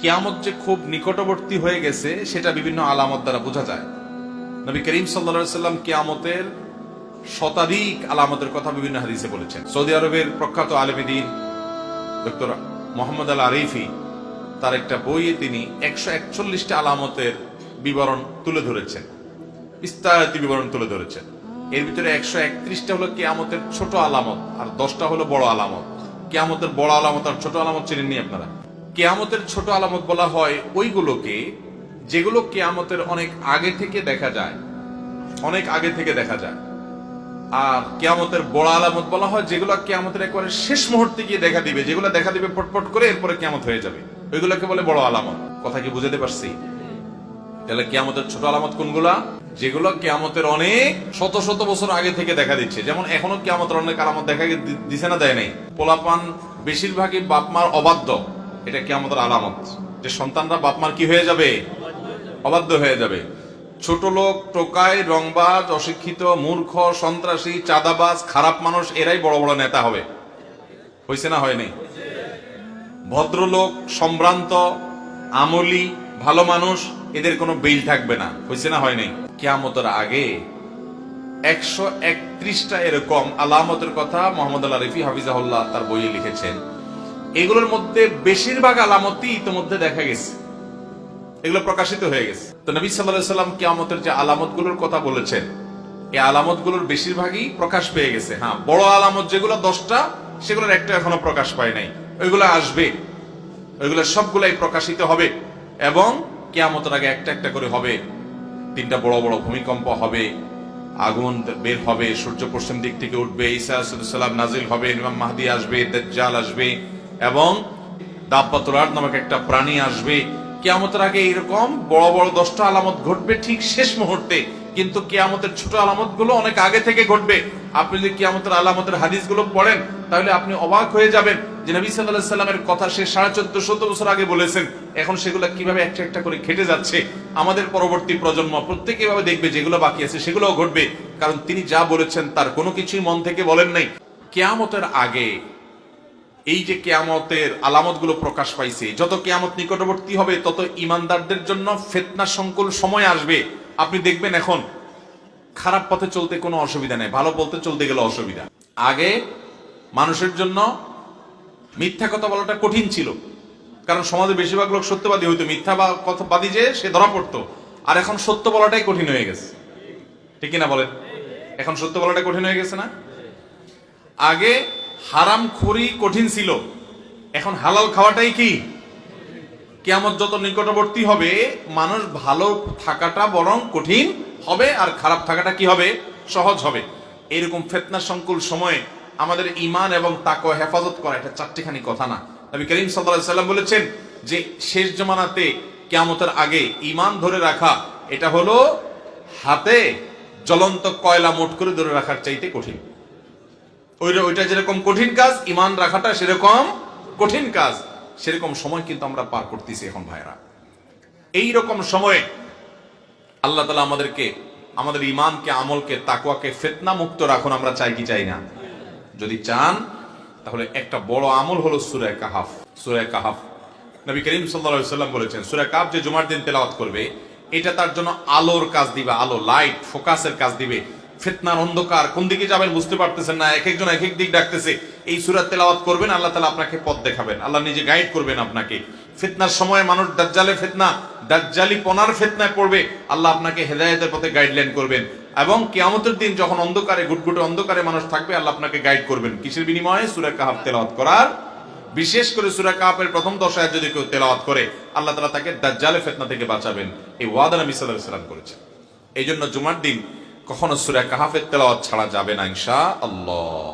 কিয়ামত যে খুব নিকটবর্তী হয়ে গেছে, সেটা বিভিন্ন আলামত দ্বারা বোঝা যায়। নবী করিম সাল্লা সাল্লাম কিয়ামতের শতাধিক আলামতের কথা বিভিন্ন হাদিসে বলেছেন। সৌদি আরবের প্রখ্যাত আলমদিন ডক্টর মোহাম্মদ আল আরিফি তার একটা বইয়ে তিনি একশো একচল্লিশটা আলামতের বিবরণ তুলে ধরেছেন। বিস্তারিত বিবরণ তুলে ধরেছেন। এর ভিতরে একশো একত্রিশটা হলো কেয়ামতের ছোট আলামত, আর দশটা হলো বড় আলামত। কেয়ামতের বড় আলামত আর ছোট আলামত চেনেননি আপনারা? কেয়ামতের ছোট আলামত বলা হয় ওইগুলোকে, যেগুলো কেয়ামতের অনেক আগে থেকে দেখা যায়। অনেক আগে থেকে দেখা যায়। আর কেয়ামতের বড় আলামত বলা হয় যেগুলো কেয়ামতের একবারে শেষ মুহূর্তে গিয়ে দেখা দিবে, যেগুলো দেখা দিবে পটপট করে এরপরে কেয়ামত হয়ে যাবে। ওইগুলোকে বলে বড় আলামত। কথা কি বুঝাতে পারছি? তাহলে কেয়ামতের ছোট আলামত কোনগুলা? যেগুলো কেয়ামতের অনেক, শত শত বছর আগে থেকে দেখা দিচ্ছে। যেমন এখনও কেয়ামতের অনেক আলামত দেখা দিছে না, দেয় নাই। পোলাপান বেশিরভাগই বাপ মার অবাধ্য। এটা কেয়ামতের আলামত। যে সন্তানরা বাপমার কি হয়ে যাবে? অবাধ্য হয়ে যাবে। ছোট লোক, টোকাই, রংবাজ, অশিক্ষিত, মূর্খ, সন্ত্রাসী, চাঁদাবাজ, খারাপ মানুষ, এরাই বড় বড় নেতা হবে। হয়েছে না হয়নি ভদ্রলোক, সম্ভ্রান্ত, আমলি, ভালো মানুষ, এদের কোনো বিল থাকবে না। হয়েছে না হয়নি কেয়ামতের আগে একশো একত্রিশটা এরকম আলামতের কথা মোহাম্মদ আল্লাহ রফি হাফিজাহুল্লাহ তার বইয়ে লিখেছেন। এগুলোর মধ্যে বেশিরভাগ আলামতই ইতিমধ্যে দেখা গেছে। এগুলো প্রকাশিত হয়ে গেছে। তো নবী সাল্লাহ সাল্লাম কেয়ামতের যে আলামতগুলোর কথা বলেছেন, এই আলামতগুলোর বেশিরভাগই প্রকাশ পেয়ে গেছে। হ্যাঁ বড় আলামত যেগুলো দশটা, সেগুলোর একটা এখনও প্রকাশ পায় নাই। ওইগুলো আসবে। ওইগুলো সবগুলাই প্রকাশিত হবে এবং কেয়ামতের আগে একটা একটা করে হবে। তিনটা বড় বড় ভূমিকম্প হবে, আগুন বের হবে, সূর্য পশ্চিম দিক থেকে উঠবে, ঈসা সাল্লাম নাজিল হবে, ইমাম মাহদি আসবে, দাজ্জাল আসবে এবং দাব্বাতুলার নামক একটা প্রাণী আসবে। কেয়ামতের আগে এরকম বড় বড় দশটা আলামত ঘটবে ঠিক শেষ মুহূর্তে। কিন্তু কেয়ামতের ছোট আলামতগুলো অনেক আগে থেকে ঘটবে। আপনি যদি কেয়ামতের আলামতের হাদিসগুলো পড়েন, তাহলে আপনি অবাক হয়ে যাবেন যে নবী সাল্লাহ সাল্লামের কথা সে সাড়ে চোদ্দ শত বছর আগে বলেছেন। এখন সেগুলো কীভাবে একটা একটা করে খেটে যাচ্ছে। আমাদের পরবর্তী প্রজন্ম প্রত্যেকে এভাবে দেখবে, যেগুলো বাকি আছে সেগুলোও ঘটবে। কারণ তিনি যা বলেছেন তার কোনো কিছুই মন থেকে বলেন নাই। কেয়ামতের আগে এই যে কেয়ামতের আলামতগুলো প্রকাশ পাইছে, যত কেয়ামত নিকটবর্তী হবে, তত ইমানদারদের জন্য ফেতনা সংকুল সময় আসবে। আপনি দেখবেন এখন, খারাপ পথে চলতে কোনো অসুবিধা নেই, ভালো পথে চলতে গেলে অসুবিধা। আগে মানুষের জন্য মিথ্যা কথা বলাটা কঠিন ছিল, কারণ সমাজে বেশিরভাগ লোক সত্যবাদী হইতো মিথ্যা বা কথাবাদী যে, সে ধরা পড়তো। আর এখন সত্য বলাটাই কঠিন হয়ে গেছে। ঠিক কিনা বলেন? এখন সত্য বলাটা কঠিন হয়ে গেছে না? আগে হারাম খড়ি কঠিন ছিল। এখন হালাল খাওয়াটাই কি? কেয়ামত যত নিকটবর্তী হবে, মানুষ ভালো থাকাটা বরং কঠিন হবে, আর খারাপ থাকাটা কি হবে? সহজ হবে। এরকম ফেতনা সংকুল সময়ে আমাদের ইমান এবং তাকে হেফাজত করা এটা চারটিখানি কথা না। নবী করিম সাল্লাল্লাহু সাল্লাম বলেছেন যে, শেষ জমানাতে কেয়ামতের আগে ইমান ধরে রাখা, এটা হলো হাতে জ্বলন্ত কয়লা মোট করে ধরে রাখার চাইতে কঠিন। ওইটা ওইটা যেরকম কঠিন কাজ, ইমান রাখাটা সেরকম কঠিন কাজ। সেরকম সময় কিন্তু আমরা পার করতেছি এখন ভাইরা এই রকম সময়ে আল্লাহ তালা আমাদেরকে, আমাদের ইমানকে আমলকে তাকুয়াকে ফেতনা মুক্ত রাখুন আমরা চাই কি চাই না। যদি চান, তাহলে একটা বড় আমল হলো সুরায় কাহাফ। সুরায় কাহাফ। নবী করিম সাল্লা সাল্লাম বলেছেন সুরায় কাহাফ যে জুমার দিন তেলাওয়াত করবে, এটা তার জন্য আলোর কাজ দিবে, আলো লাইট ফোকাসের কাজ দিবে। ফিতনার অন্ধকার। কোন দিকে যাবেন বুঝতে পারতেছেন না। এক একজন এক এক দিক ডাকতেছে। এই সুরাত তেলাওয়াত করবেন, আল্লাহ তালা আপনাকে পথ দেখাবেন। আল্লাহ নিজে গাইড করবেন আপনাকে। ফিতনার সময় মানুষ দাজ্জালে ফিতনা দাজ্জালি পনার ফিতনায় পড়বে আল্লাহ আপনাকে হেদায়েতের পথে গাইডলাইন করবেন। এবং কিয়ামতের দিন যখন অন্ধকারে গুটগুটে অন্ধকারে মানুষ থাকবে, আল্লাহ আপনাকে গাইড করবেন। কিসের বিনিময়ে? সুরা কাহাফ তেলাওয়াত করার। বিশেষ করে সুরা কাহাফের প্রথম দশায় যদি কেউ তেলাওয়াত করে, আল্লাহ তালা তাকে দাজ্জালে ফিতনা থেকে বাঁচাবেন। এই ওয়াদা নবী সাল্লাল্লাহু আলাইহি সাল্লাম করেছেন। এই জন্য জুমার দিন কখনো সুরা কাহাফের তেলাওয়াত ছাড়া যাবে না ইনশা আল্লাহ